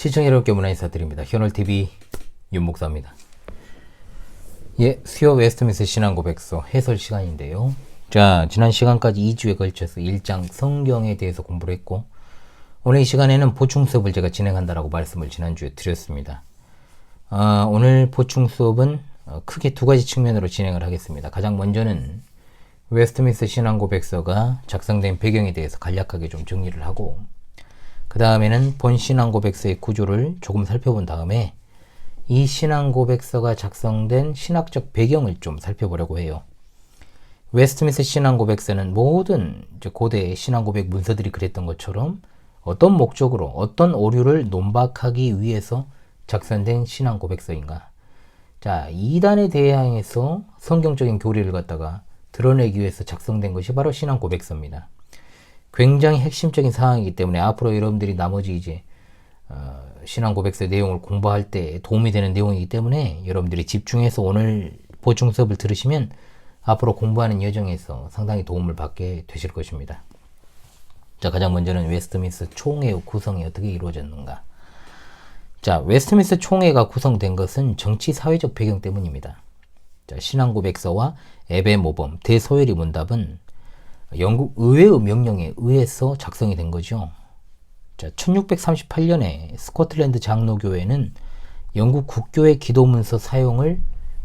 시청자 여러분께 문화 인사드립니다. 현월TV 윤목사입니다. 예, 수요 웨스트민스 신앙 고백서 해설 시간인데요. 자, 지난 시간까지 2주에 걸쳐서 1장 성경에 대해서 공부를 했고, 오늘 이 시간에는 보충 수업을 제가 진행한다라고 말씀을 지난주에 드렸습니다. 아, 오늘 보충 수업은 어, 크게 두 가지 측면으로 진행을 하겠습니다. 가장 먼저는 웨스트민스 신앙 고백서가 작성된 배경에 대해서 간략하게 좀 정리를 하고, 그 다음에는 본 신앙 고백서의 구조를 조금 살펴본 다음에 이 신앙 고백서가 작성된 신학적 배경을 좀 살펴보려고 해요. 웨스트민스 신앙 고백서는 모든 고대 신앙 고백 문서들이 그랬던 것처럼 어떤 목적으로 어떤 오류를 논박하기 위해서 작성된 신앙 고백서인가? 자, 이단에 대항해서 성경적인 교리를 갖다가 드러내기 위해서 작성된 것이 바로 신앙 고백서입니다. 굉장히 핵심적인 상황이기 때문에 앞으로 여러분들이 나머지 이제 어, 신앙 고백서 내용을 공부할 때 도움이 되는 내용이기 때문에 여러분들이 집중해서 오늘 보충 수업을 들으시면 앞으로 공부하는 여정에서 상당히 도움을 받게 되실 것입니다. 자, 가장 먼저는 웨스트민스 총회 구성이 어떻게 이루어졌는가? 자, 웨스트민스 총회가 구성된 것은 정치 사회적 배경 때문입니다. 자, 신앙 고백서와 에베 모범, 대소열이 문답은 영국 의회의 명령에 의해서 작성이 된 거죠. 자, 1638년에 스코틀랜드 장로교회는 영국 국교의 기도문서 사용을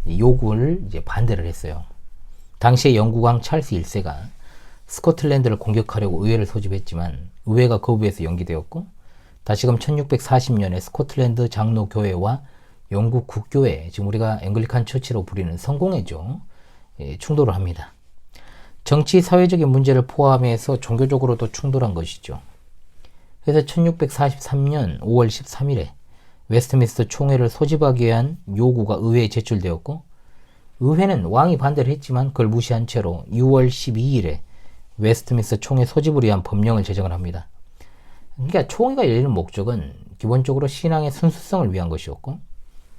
요구를 이제 반대를 했어요. 당시에 영국왕 찰스 1세가 스코틀랜드를 공격하려고 의회를 소집했지만 의회가 거부해서 연기되었고 다시금 1640년에 스코틀랜드 장로교회와 영국 국교회, 지금 우리가 앵글리칸 처치로 부리는 성공회죠. 예, 충돌을 합니다. 정치 사회적인 문제를 포함해서 종교적으로도 충돌한 것이죠. 그래서 1643년 5월 13일에 웨스트민스터 총회를 소집하기 위한 요구가 의회에 제출되었고 의회는 왕이 반대를 했지만 그걸 무시한 채로 6월 12일에 웨스트민스터 총회 소집을 위한 법령을 제정을 합니다. 그러니까 총회가 열리는 목적은 기본적으로 신앙의 순수성을 위한 것이었고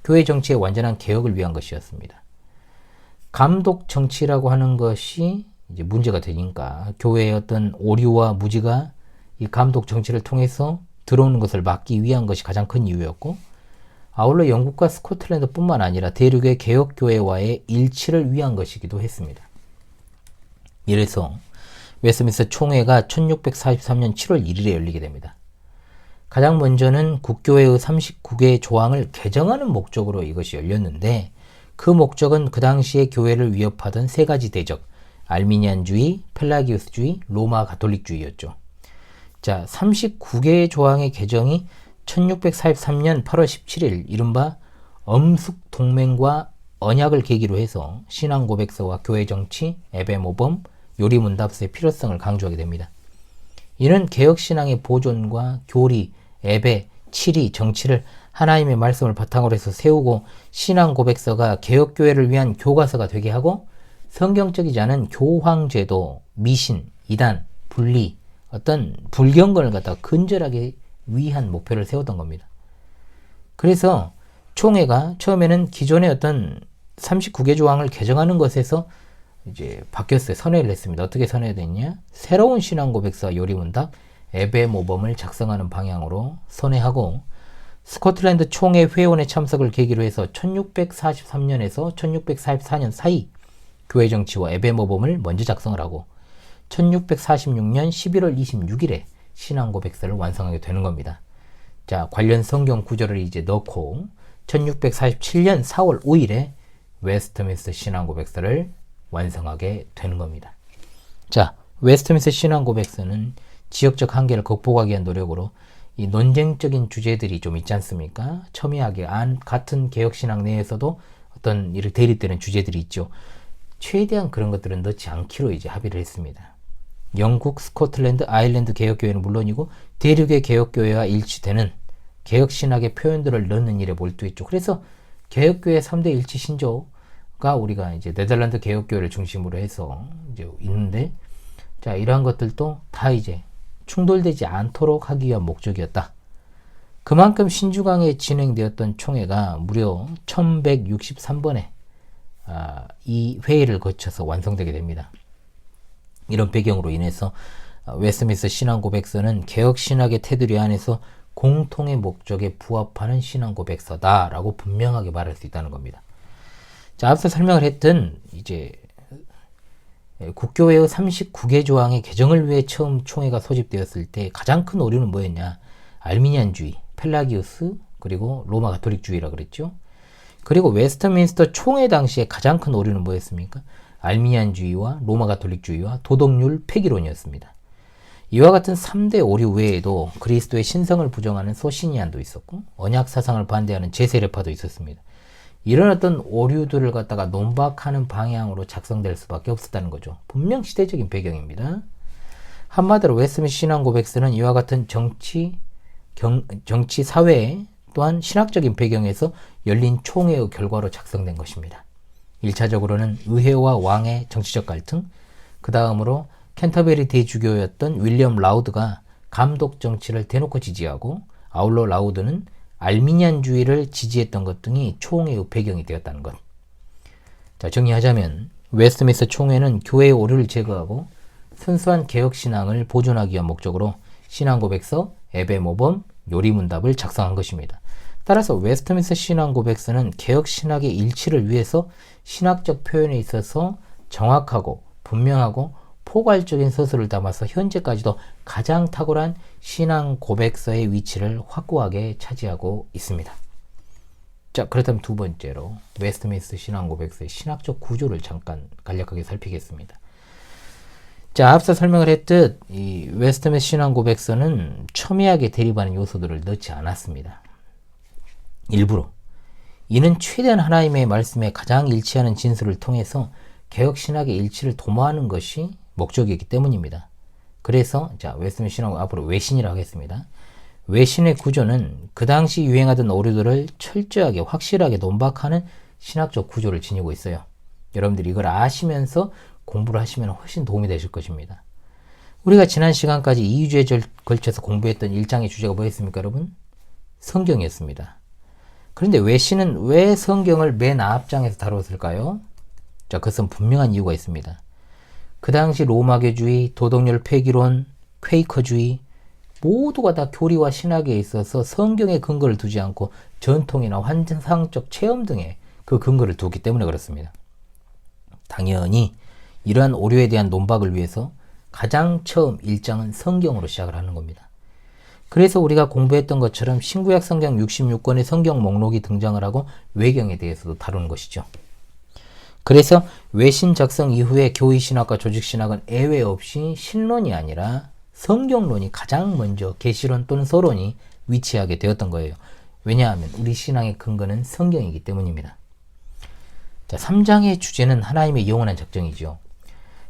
교회 정치의 완전한 개혁을 위한 것이었습니다. 감독 정치라고 하는 것이 이제 문제가 되니까 교회의 어떤 오류와 무지가 이 감독 정치를 통해서 들어오는 것을 막기 위한 것이 가장 큰 이유였고 아울러 영국과 스코틀랜드뿐만 아니라 대륙의 개혁 교회와의 일치를 위한 것이기도 했습니다. 이래서 웨스민스 총회가 1643년 7월 1일에 열리게 됩니다. 가장 먼저는 국교회의 39개 조항을 개정하는 목적으로 이것이 열렸는데 그 목적은 그 당시에 교회를 위협하던 세 가지 대적, 알미니안주의, 펠라기우스주의, 로마 가톨릭주의였죠. 자, 39개의 조항의 개정이 1643년 8월 17일 이른바 엄숙 동맹과 언약을 계기로 해서 신앙 고백서와 교회 정치, 예배 모범, 요리 문답서의 필요성을 강조하게 됩니다. 이는 개혁 신앙의 보존과 교리, 예배, 치리, 정치를 하나님의 말씀을 바탕으로 해서 세우고 신앙 고백서가 개혁 교회를 위한 교과서가 되게 하고 성경적이지 않은 교황제도, 미신, 이단, 분리, 어떤 불경건을 갖다가 근절하게 위한 목표를 세웠던 겁니다. 그래서 총회가 처음에는 기존의 어떤 39개 조항을 개정하는 것에서 이제 바뀌었어요. 선회를 했습니다. 어떻게 선회됐냐? 새로운 신앙 고백서 요리문답 에베 모범을 작성하는 방향으로 선회하고 스코틀랜드 총회 회원의 참석을 계기로 해서 1643년에서 1644년 사이 교회 정치와 에베 모범을 먼저 작성을 하고 1646년 11월 26일에 신앙 고백서를 완성하게 되는 겁니다. 자, 관련 성경 구절을 이제 넣고 1647년 4월 5일에 웨스트민스 신앙 고백서를 완성하게 되는 겁니다. 자, 웨스트민스 신앙 고백서는 지역적 한계를 극복하기 위한 노력으로 이 논쟁적인 주제들이 좀 있지 않습니까? 첨예하게 안 같은 개혁 신앙 내에서도 어떤 이를 대립되는 주제들이 있죠. 최대한 그런 것들은 넣지 않기로 이제 합의를 했습니다. 영국, 스코틀랜드, 아일랜드 개혁교회는 물론이고 대륙의 개혁교회와 일치되는 개혁신학의 표현들을 넣는 일에 몰두했죠. 그래서 개혁교회 3대 일치 신조가 우리가 이제 네덜란드 개혁교회를 중심으로 해서 이제 있는데 자, 이러한 것들도 다 이제 충돌되지 않도록 하기 위한 목적이었다. 그만큼 신주강에 진행되었던 총회가 무려 1163번에 아, 이 회의를 거쳐서 완성되게 됩니다. 이런 배경으로 인해서 웨스미스 신앙 고백서는 개혁 신학의 테두리 안에서 공통의 목적에 부합하는 신앙 고백서다라고 분명하게 말할 수 있다는 겁니다. 자, 앞서 설명을 했던 이제 국교회의 39개 조항의 개정을 위해 처음 총회가 소집되었을 때 가장 큰 오류는 뭐였냐? 알미니안주의, 펠라기우스, 그리고 로마 가톨릭주의라 그랬죠. 그리고 웨스트민스터 총회 당시에 가장 큰 오류는 뭐였습니까? 알미니안주의와 로마 가톨릭주의와 도덕률 폐기론이었습니다. 이와 같은 3대 오류 외에도 그리스도의 신성을 부정하는 소신이안도 있었고 언약 사상을 반대하는 제세례파도 있었습니다. 이런 어떤 오류들을 갖다가 논박하는 방향으로 작성될 수밖에 없었다는 거죠. 분명 시대적인 배경입니다. 한마디로 웨스민 신앙 고백서는 이와 같은 정치, 경, 정치, 사회 또한 신학적인 배경에서 열린 총회의 결과로 작성된 것입니다. 1차적으로는 의회와 왕의 정치적 갈등, 그 다음으로 캔터베리 대주교였던 윌리엄 라우드가 감독 정치를 대놓고 지지하고 아울러 라우드는 알미니안주의를 지지했던 것 등이 총회의 배경이 되었다는 것. 자, 정리하자면 웨스트미스 총회는 교회의 오류를 제거하고 순수한 개혁 신앙을 보존하기 위한 목적으로 신앙 고백서, 에베 모범, 요리 문답을 작성한 것입니다. 따라서 웨스트민스 신앙 고백서는 개혁 신학의 일치를 위해서 신학적 표현에 있어서 정확하고 분명하고 포괄적인 서술을 담아서 현재까지도 가장 탁월한 신앙 고백서의 위치를 확고하게 차지하고 있습니다. 자, 그렇다면 두 번째로 웨스트민스 신앙 고백서의 신학적 구조를 잠깐 간략하게 살피겠습니다. 자, 앞서 설명을 했듯 이 웨스트민스 신앙 고백서는 첨예하게 대립하는 요소들을 넣지 않았습니다. 일부러 이는 최대한 하나님의 말씀에 가장 일치하는 진술을 통해서 개혁 신학의 일치를 도모하는 것이 목적이기 때문입니다. 그래서 자 웨스민 신앙 앞으로 외신이라고 하겠습니다. 외신의 구조는 그 당시 유행하던 오류들을 철저하게 확실하게 논박하는 신학적 구조를 지니고 있어요. 여러분들이 이걸 아시면서 공부를 하시면 훨씬 도움이 되실 것입니다. 우리가 지난 시간까지 2주에 걸쳐서 공부했던 일장의 주제가 뭐였습니까, 여러분? 성경이었습니다. 그런데 외신은 왜 성경을 맨 앞장에서 다뤘을까요? 자, 그것은 분명한 이유가 있습니다. 그 당시 로마교주의, 도덕률 폐기론, 퀘이커주의 모두가 다 교리와 신학에 있어서 성경의 근거를 두지 않고 전통이나 환상적 체험 등에 그 근거를 두기 때문에 그렇습니다. 당연히 이러한 오류에 대한 논박을 위해서 가장 처음 일장은 성경으로 시작을 하는 겁니다. 그래서 우리가 공부했던 것처럼 신구약 성경 66권의 성경 목록이 등장을 하고 외경에 대해서도 다루는 것이죠. 그래서 외신 작성 이후에 교의 신학과 조직 신학은 예외 없이 신론이 아니라 성경론이 가장 먼저 계시론 또는 서론이 위치하게 되었던 거예요. 왜냐하면 우리 신앙의 근거는 성경이기 때문입니다. 자, 3장의 주제는 하나님의 영원한 작정이죠.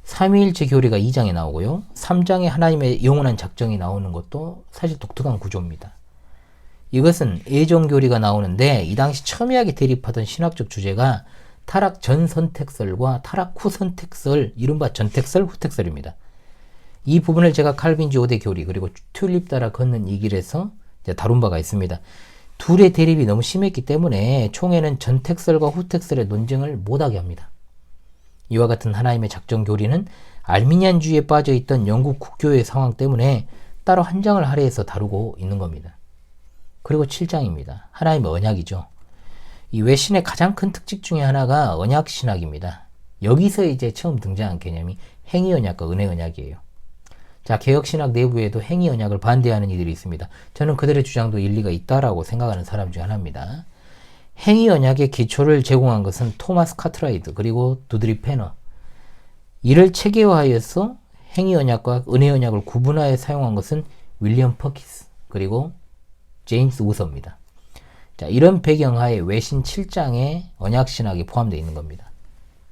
삼위일체 교리가 2장에 나오고요. 3장에 하나님의 영원한 작정이 나오는 것도 사실 독특한 구조입니다. 이것은 애정교리가 나오는데 이 당시 첨예하게 대립하던 신학적 주제가 타락 전 선택설과 타락 후 선택설, 이른바 전택설, 후택설입니다. 이 부분을 제가 칼빈지 5대 교리 그리고 튤립 따라 걷는 이 길에서 다룬 바가 있습니다. 둘의 대립이 너무 심했기 때문에 총회는 전택설과 후택설의 논쟁을 못하게 합니다. 이와 같은 하나님의 작정 교리는 알미니안주의에 빠져 있던 영국 국교의 상황 때문에 따로 한 장을 할애해서 다루고 있는 겁니다. 그리고 7장입니다. 하나님의 언약이죠. 이 외신의 가장 큰 특징 중에 하나가 언약 신학입니다. 여기서 이제 처음 등장한 개념이 행위 언약과 은혜 언약이에요. 자, 개혁 신학 내부에도 행위 언약을 반대하는 이들이 있습니다. 저는 그들의 주장도 일리가 있다라고 생각하는 사람 중 하나입니다. 행위 언약의 기초를 제공한 것은 토마스 카트라이드 그리고 두드리 페너. 이를 체계화하여서 행위 언약과 은혜 언약을 구분하여 사용한 것은 윌리엄 퍼키스 그리고 제임스 우서입니다. 자, 이런 배경하에 외신 7장에 언약 신학이 포함되어 있는 겁니다.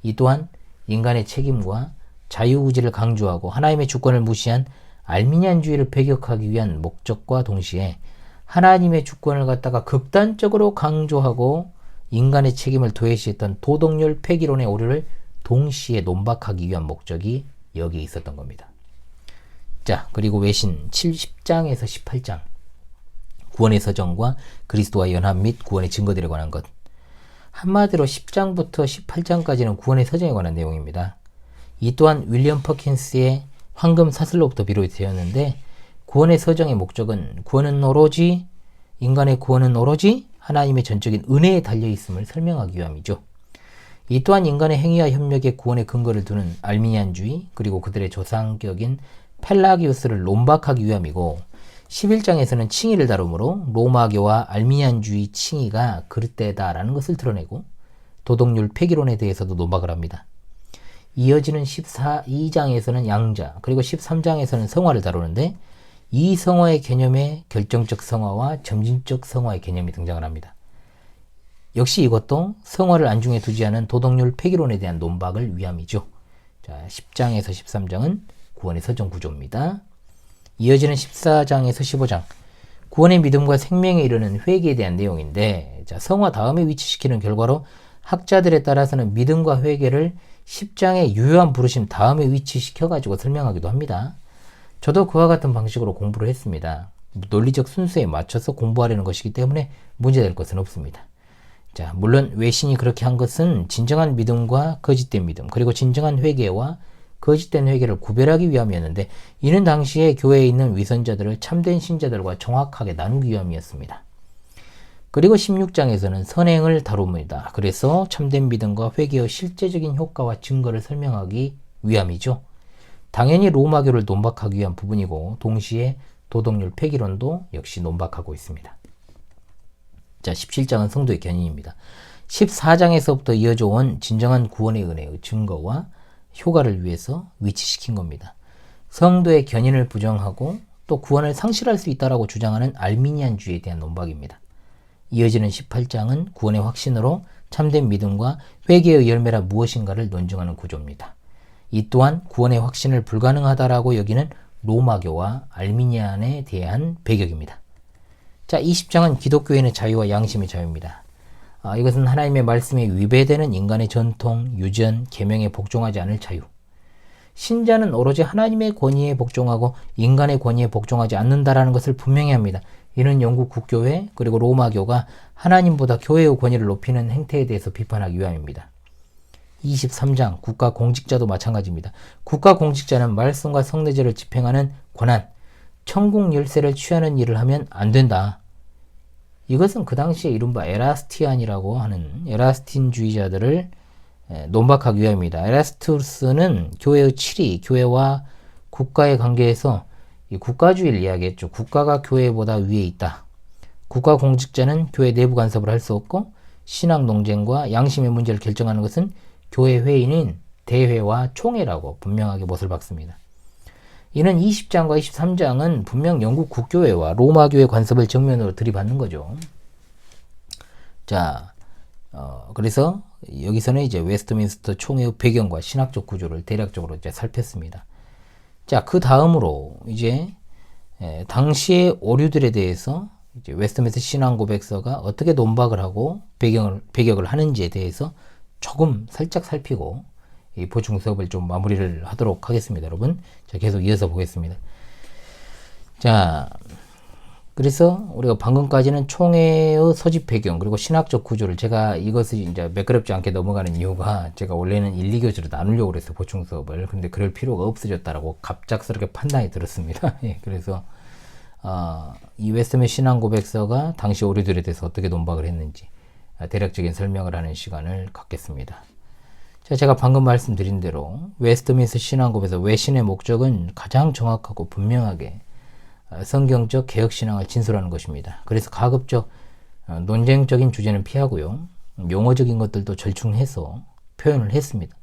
이 또한 인간의 책임과 자유의지를 강조하고 하나님의 주권을 무시한 알미니안주의를 배격하기 위한 목적과 동시에 하나님의 주권을 갖다가 극단적으로 강조하고 인간의 책임을 도외시했던 도덕률 폐기론의 오류를 동시에 논박하기 위한 목적이 여기에 있었던 겁니다. 자, 그리고 외신 70장에서 18장. 구원의 서정과 그리스도와 연합 및 구원의 증거들에 관한 것. 한마디로 10장부터 18장까지는 구원의 서정에 관한 내용입니다. 이 또한 윌리엄 퍼킨스의 황금 사슬로부터 비롯이 되었는데 구원의 서정의 목적은 구원은 오로지 인간의 구원은 오로지 하나님의 전적인 은혜에 달려 있음을 설명하기 위함이죠. 이 또한 인간의 행위와 협력의 구원의 근거를 두는 알미니안주의 그리고 그들의 조상격인 펠라기우스를 논박하기 위함이고 11장에서는 칭의를 다루므로 로마교와 알미니안주의 칭의가 그릇되다라는 것을 드러내고 도덕률 폐기론에 대해서도 논박을 합니다. 이어지는 14장에서는 양자 그리고 13장에서는 성화를 다루는데 이 성화의 개념에 결정적 성화와 점진적 성화의 개념이 등장을 합니다. 역시 이것도 성화를 안중에 두지 않은 도덕률 폐기론에 대한 논박을 위함이죠. 자, 10장에서 13장은 구원의 서정 구조입니다. 이어지는 14장에서 15장 구원의 믿음과 생명에 이르는 회개에 대한 내용인데 자, 성화 다음에 위치시키는 결과로 학자들에 따라서는 믿음과 회개를 10장의 유효한 부르심 다음에 위치시켜 가지고 설명하기도 합니다. 저도 그와 같은 방식으로 공부를 했습니다. 논리적 순서에 맞춰서 공부하려는 것이기 때문에 문제될 것은 없습니다. 자, 물론 외신이 그렇게 한 것은 진정한 믿음과 거짓된 믿음, 그리고 진정한 회개와 거짓된 회개를 구별하기 위함이었는데 이는 당시에 교회에 있는 위선자들을 참된 신자들과 정확하게 나누기 위함이었습니다. 그리고 16장에서는 선행을 다룹니다. 그래서 참된 믿음과 회개의 실제적인 효과와 증거를 설명하기 위함이죠. 당연히 로마교를 논박하기 위한 부분이고 동시에 도덕률 폐기론도 역시 논박하고 있습니다. 자, 17장은 성도의 견인입니다. 14장에서부터 이어져 온 진정한 구원의 은혜의 증거와 효과를 위해서 위치시킨 겁니다. 성도의 견인을 부정하고 또 구원을 상실할 수 있다라고 주장하는 알미니안주의에 대한 논박입니다. 이어지는 18장은 구원의 확신으로 참된 믿음과 회개의 열매라 무엇인가를 논증하는 구조입니다. 이 또한 구원의 확신을 불가능하다라고 여기는 로마교와 알미니안에 대한 배격입니다. 자, 20장은 기독교인의 자유와 양심의 자유입니다. 아, 이것은 하나님의 말씀에 위배되는 인간의 전통, 유전, 계명에 복종하지 않을 자유. 신자는 오로지 하나님의 권위에 복종하고 인간의 권위에 복종하지 않는다라는 것을 분명히 합니다. 이는 영국 국교회 그리고 로마교가 하나님보다 교회의 권위를 높이는 행태에 대해서 비판하기 위함입니다. 23장 국가 공직자도 마찬가지입니다. 국가 공직자는 말씀과 성례제를 집행하는 권한, 천국 열쇠를 취하는 일을 하면 안 된다. 이것은 그 당시에 이른바 에라스티안이라고 하는 에라스틴주의자들을 논박하기 위함입니다. 에라스투스는 교회의 칠이 교회와 국가의 관계에서 국가주의를 이야기했죠. 국가가 교회보다 위에 있다. 국가 공직자는 교회 내부 간섭을 할 수 없고 신앙 논쟁과 양심의 문제를 결정하는 것은 교회 회의는 대회와 총회라고 분명하게 못을 박습니다. 이는 20장과 23장은 분명 영국 국교회와 로마교회 관습을 정면으로 들이받는 거죠. 자, 어, 그래서 여기서는 이제 웨스트민스터 총회의 배경과 신학적 구조를 대략적으로 이제 살폈습니다. 자, 그 다음으로 이제 에, 당시의 오류들에 대해서 이제 웨스트민스터 신앙 고백서가 어떻게 논박을 하고 배경을 배격을 하는지에 대해서 조금 살짝 살피고 이 보충 수업을 좀 마무리를 하도록 하겠습니다, 여러분. 자, 계속 이어서 보겠습니다. 자, 그래서 우리가 방금까지는 총회의 서집 배경 그리고 신학적 구조를 제가 이것을 이제 매끄럽지 않게 넘어가는 이유가 제가 원래는 1, 2교시로 나누려고 그랬어요 보충 수업을 근데 그럴 필요가 없어졌다라고 갑작스럽게 판단이 들었습니다 예, 그래서 어, 이 웨스트맨 신앙 고백서가 당시 오류들에 대해서 어떻게 논박을 했는지 아, 대략적인 설명을 하는 시간을 갖겠습니다. 자, 제가 방금 말씀드린 대로 웨스트민스 신앙급에서 외신의 목적은 가장 정확하고 분명하게 아, 성경적 개혁 신앙을 진술하는 것입니다. 그래서 가급적 어, 논쟁적인 주제는 피하고요. 용어적인 것들도 절충해서 표현을 했습니다.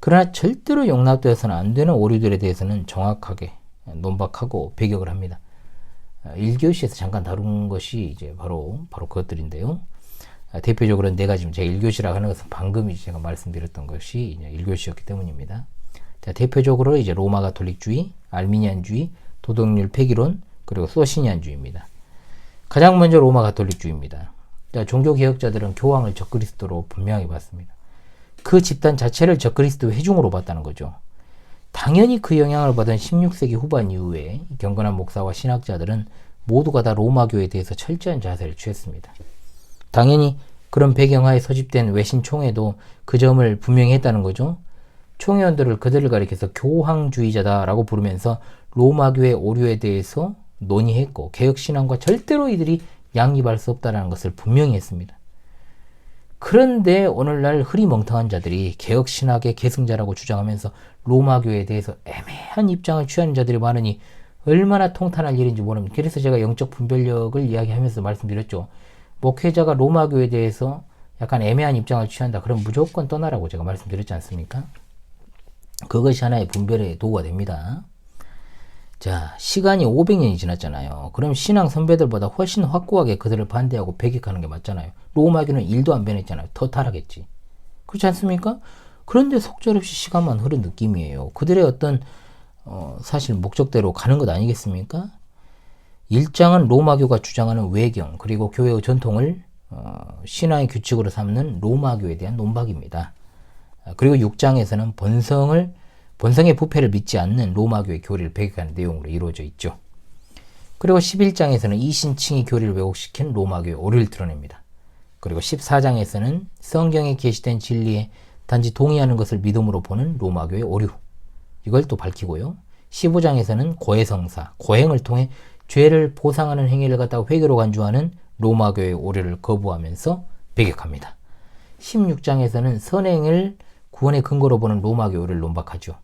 그러나 절대로 용납되어서는 안 되는 오류들에 대해서는 정확하게 논박하고 배격을 합니다. 1교시에서 아, 잠깐 다룬 것이 이제 바로 바로 그것들인데요. 아, 대표적으로 네 가지 제가 1교시라고 하는 것은 방금 제가 말씀드렸던 것이 1교시였기 때문입니다. 자, 대표적으로 이제 로마 가톨릭주의, 알미니안주의, 도덕률 폐기론, 그리고 소시니안주의입니다. 가장 먼저 로마 가톨릭주의입니다. 자, 종교 개혁자들은 교황을 적그리스도로 분명히 봤습니다. 그 집단 자체를 적그리스도 회중으로 봤다는 거죠. 당연히 그 영향을 받은 16세기 후반 이후에 경건한 목사와 신학자들은 모두가 다 로마교에 대해서 철저한 자세를 취했습니다. 당연히 그런 배경하에 소집된 외신 총회도 그 점을 분명히 했다는 거죠. 총회원들을 그들을 가리켜서 교황주의자다라고 부르면서 로마교의 오류에 대해서 논의했고 개혁신앙과 절대로 이들이 양립할 수 없다는 것을 분명히 했습니다. 그런데 오늘날 흐리멍텅한 자들이 개혁신학의 계승자라고 주장하면서 로마교에 대해서 애매한 입장을 취하는 자들이 많으니 얼마나 통탄할 일인지 모릅니다. 그래서 제가 영적 분별력을 이야기하면서 말씀드렸죠. 목회자가 로마교에 대해서 약간 애매한 입장을 취한다. 그럼 무조건 떠나라고 제가 말씀드렸지 않습니까? 그것이 하나의 분별의 도구가 됩니다. 자, 시간이 500년이 지났잖아요. 그럼 신앙 선배들보다 훨씬 확고하게 그들을 반대하고 배격하는 게 맞잖아요. 로마교는 일도 안 변했잖아요. 더 타락했지. 그렇지 않습니까? 그런데 속절없이 시간만 흐른 느낌이에요. 그들의 어떤 어, 사실 목적대로 가는 것 아니겠습니까? 일장은 로마교가 주장하는 외경 그리고 교회의 전통을 어, 신화의 규칙으로 삼는 로마교에 대한 논박입니다. 아, 그리고 6장에서는 본성을 본성의 부패를 믿지 않는 로마교의 교리를 배격하는 내용으로 이루어져 있죠. 그리고 11장에서는 이신칭의 교리를 왜곡시킨 로마교의 오류를 드러냅니다. 그리고 14장에서는 성경에 게시된 진리에 단지 동의하는 것을 믿음으로 보는 로마교의 오류. 이걸 또 밝히고요. 15장에서는 고해성사, 고행을 통해 죄를 보상하는 행위를 갖다가 회개로 간주하는 로마교의 오류를 거부하면서 배격합니다. 16장에서는 선행을 구원의 근거로 보는 로마교 오류를 논박하죠.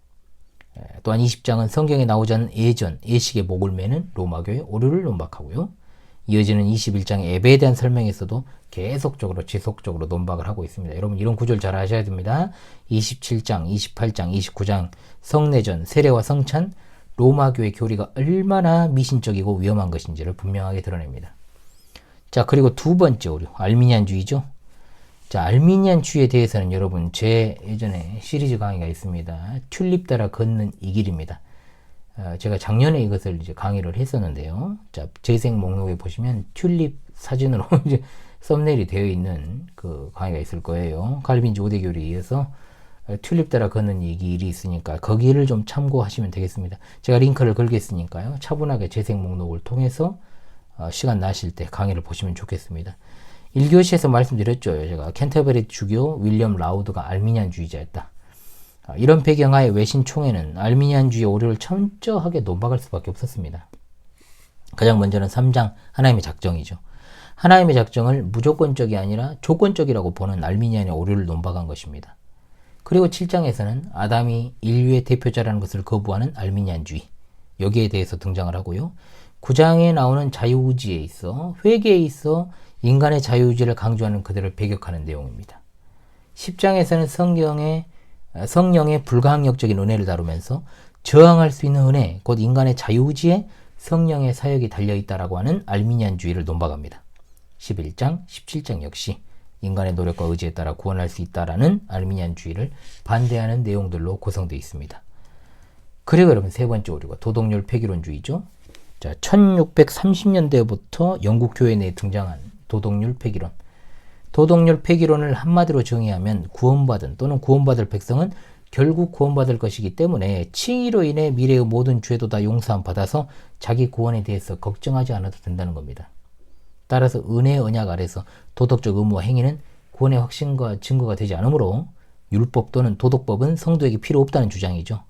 또한 20장은 성경에 나오지 않은 예전, 예식의 목을 매는 로마교의 오류를 논박하고요. 이어지는 21장의 예배에 대한 설명에서도 계속적으로 지속적으로 논박을 하고 있습니다. 여러분 이런 구조를 잘 아셔야 됩니다. 27장, 28장, 29장 성내전, 세례와 성찬, 로마교의 교리가 얼마나 미신적이고 위험한 것인지를 분명하게 드러냅니다. 자 그리고 두 번째 오류, 알미니안주의죠. 자, 알미니안주의에 대해서는 여러분 제 예전에 시리즈 강의가 있습니다. 튤립 따라 걷는 이 길입니다. 어, 제가 작년에 이것을 이제 강의를 했었는데요. 자, 재생 목록에 보시면 튤립 사진으로 이제 썸네일이 되어 있는 그 강의가 있을 거예요. 칼빈지 5대 교리에 이어서 튤립 따라 걷는 이 길이 있으니까 거기를 좀 참고하시면 되겠습니다. 제가 링크를 걸겠으니까요. 차분하게 재생 목록을 통해서 어, 시간 나실 때 강의를 보시면 좋겠습니다. 1교시에서 말씀드렸죠. 제가 캔터베리 주교 윌리엄 라우드가 알미니안주의자였다. 아, 이런 배경하에 외신 총회는 알미니안주의 오류를 철저하게 논박할 수밖에 없었습니다. 가장 먼저는 3장 하나님의 작정이죠. 하나님의 작정을 무조건적이 아니라 조건적이라고 보는 알미니안의 오류를 논박한 것입니다. 그리고 7장에서는 아담이 인류의 대표자라는 것을 거부하는 알미니안주의 여기에 대해서 등장을 하고요. 9장에 나오는 자유의지에 있어 회개에 있어 인간의 자유의지를 강조하는 그들을 배격하는 내용입니다. 10장에서는 성경의 성령의 불가항력적인 은혜를 다루면서 저항할 수 있는 은혜, 곧 인간의 자유의지에 성령의 사역이 달려있다라고 하는 알미니안주의를 논박합니다. 11장, 17장 역시 인간의 노력과 의지에 따라 구원할 수 있다라는 알미니안주의를 반대하는 내용들로 구성되어 있습니다. 그리고 여러분 세 번째 오류가 도덕률 폐기론주의죠. 자, 1630년대부터 영국 교회 내에 등장한 도덕률 폐기론. 도덕률 폐기론을 한마디로 정의하면 구원받은 또는 구원받을 백성은 결국 구원받을 것이기 때문에 칭의로 인해 미래의 모든 죄도 다 용서함 받아서 자기 구원에 대해서 걱정하지 않아도 된다는 겁니다. 따라서 은혜의 언약 아래서 도덕적 의무와 행위는 구원의 확신과 증거가 되지 않으므로 율법 또는 도덕법은 성도에게 필요 없다는 주장이죠.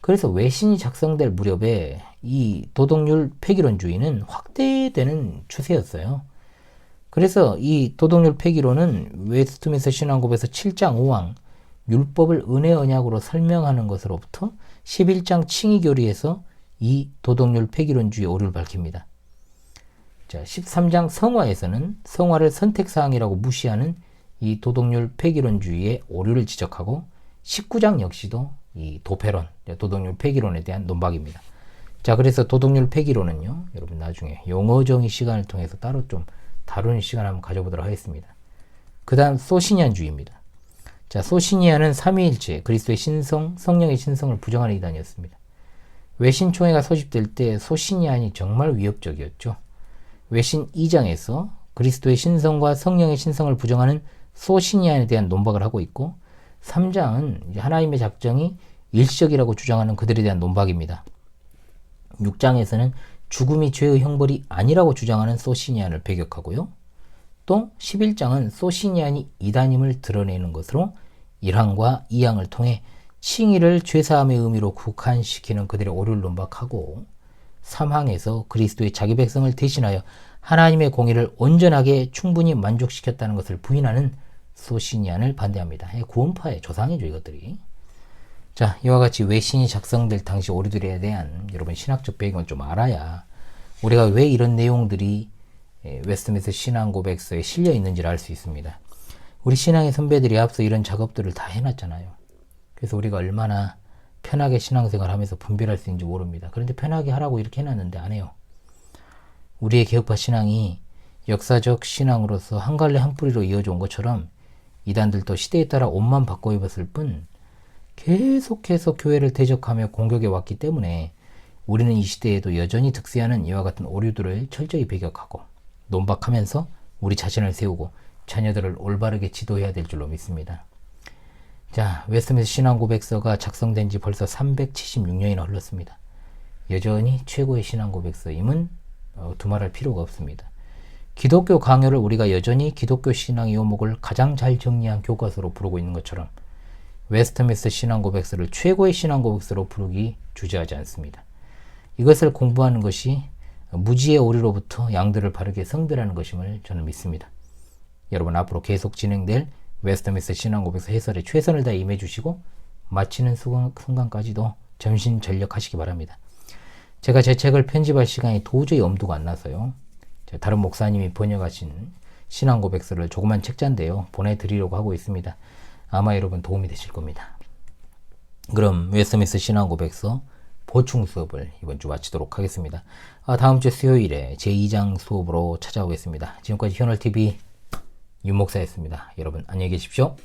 그래서 외신이 작성될 무렵에 이 도덕률 폐기론주의는 확대되는 추세였어요. 그래서 이 도덕률 폐기론은 웨스트민스 신앙법에서 7장 5항 율법을 은혜 언약으로 설명하는 것으로부터 11장 칭의교리에서 이 도덕률 폐기론주의 오류를 밝힙니다. 자, 13장 성화에서는 성화를 선택사항이라고 무시하는 이 도덕률 폐기론주의의 오류를 지적하고 19장 역시도 이 도패론, 도덕률 폐기론에 대한 논박입니다. 자, 그래서 도덕률 폐기론은요, 여러분 나중에 용어 정의 시간을 통해서 따로 좀 다루는 시간 한번 가져보도록 하겠습니다. 그 다음 소시니안주의입니다. 자, 소시니안은 삼위일체, 그리스도의 신성, 성령의 신성을 부정하는 이단이었습니다. 외신총회가 소집될 때 소시니안이 정말 위협적이었죠. 외신 2장에서 그리스도의 신성과 성령의 신성을 부정하는 소시니안에 대한 논박을 하고 있고 3장은 하나님의 작정이 일시적이라고 주장하는 그들에 대한 논박입니다. 6장에서는 죽음이 죄의 형벌이 아니라고 주장하는 소시니안을 배격하고요. 또 11장은 소시니안이 이단임을 드러내는 것으로 1항과 2항을 통해 칭의를 죄사함의 의미로 국한시키는 그들의 오류를 논박하고 삼항에서 그리스도의 자기 백성을 대신하여 하나님의 공의를 온전하게 충분히 만족시켰다는 것을 부인하는 소시니안을 반대합니다. 예, 구원파의 조상이죠 이것들이. 자 이와 같이 외신이 작성될 당시 오류들에 대한 여러분 신학적 배경을 좀 알아야 우리가 왜 이런 내용들이 예, 웨스트민스 신앙 고백서에 실려 있는지를 알 수 있습니다. 우리 신앙의 선배들이 앞서 이런 작업들을 다 해놨잖아요. 그래서 우리가 얼마나 편하게 신앙생활 하면서 분별할 수 있는지 모릅니다. 그런데 편하게 하라고 이렇게 해놨는데 안 해요. 우리의 개혁파 신앙이 역사적 신앙으로서 한 갈래 한 뿌리로 이어져 온 것처럼 이단들도 시대에 따라 옷만 바꿔 입었을 뿐 계속해서 교회를 대적하며 공격해 왔기 때문에 우리는 이 시대에도 여전히 득세하는 이와 같은 오류들을 철저히 배격하고 논박하면서 우리 자신을 세우고 자녀들을 올바르게 지도해야 될 줄로 믿습니다. 자, 웨스트민스 신앙 고백서가 작성된 지 벌써 376년이나 흘렀습니다. 여전히 최고의 신앙 고백서임은 어, 두말할 필요가 없습니다. 기독교 강요를 우리가 여전히 기독교 신앙의 요목을 가장 잘 정리한 교과서로 부르고 있는 것처럼 웨스트민스 신앙 고백서를 최고의 신앙 고백서로 부르기 주저하지 않습니다. 이것을 공부하는 것이 무지의 오류로부터 양들을 바르게 성별하는 것임을 저는 믿습니다. 여러분 앞으로 계속 진행될 웨스트민스 신앙 고백서 해설에 최선을 다해 임해 주시고 마치는 순간, 순간까지도 전신 전력하시기 바랍니다. 제가 제 책을 편집할 시간이 도저히 엄두가 안 나서요. 다른 목사님이 번역하신 신앙 고백서를 조그만 책자인데요. 보내드리려고 하고 있습니다. 아마 여러분 도움이 되실 겁니다. 그럼 웨스트민스 신앙 고백서 보충 수업을 이번 주 마치도록 하겠습니다. 아, 다음 주 수요일에 제2장 수업으로 찾아오겠습니다. 지금까지 현월TV 윤목사였습니다. 여러분 안녕히 계십시오.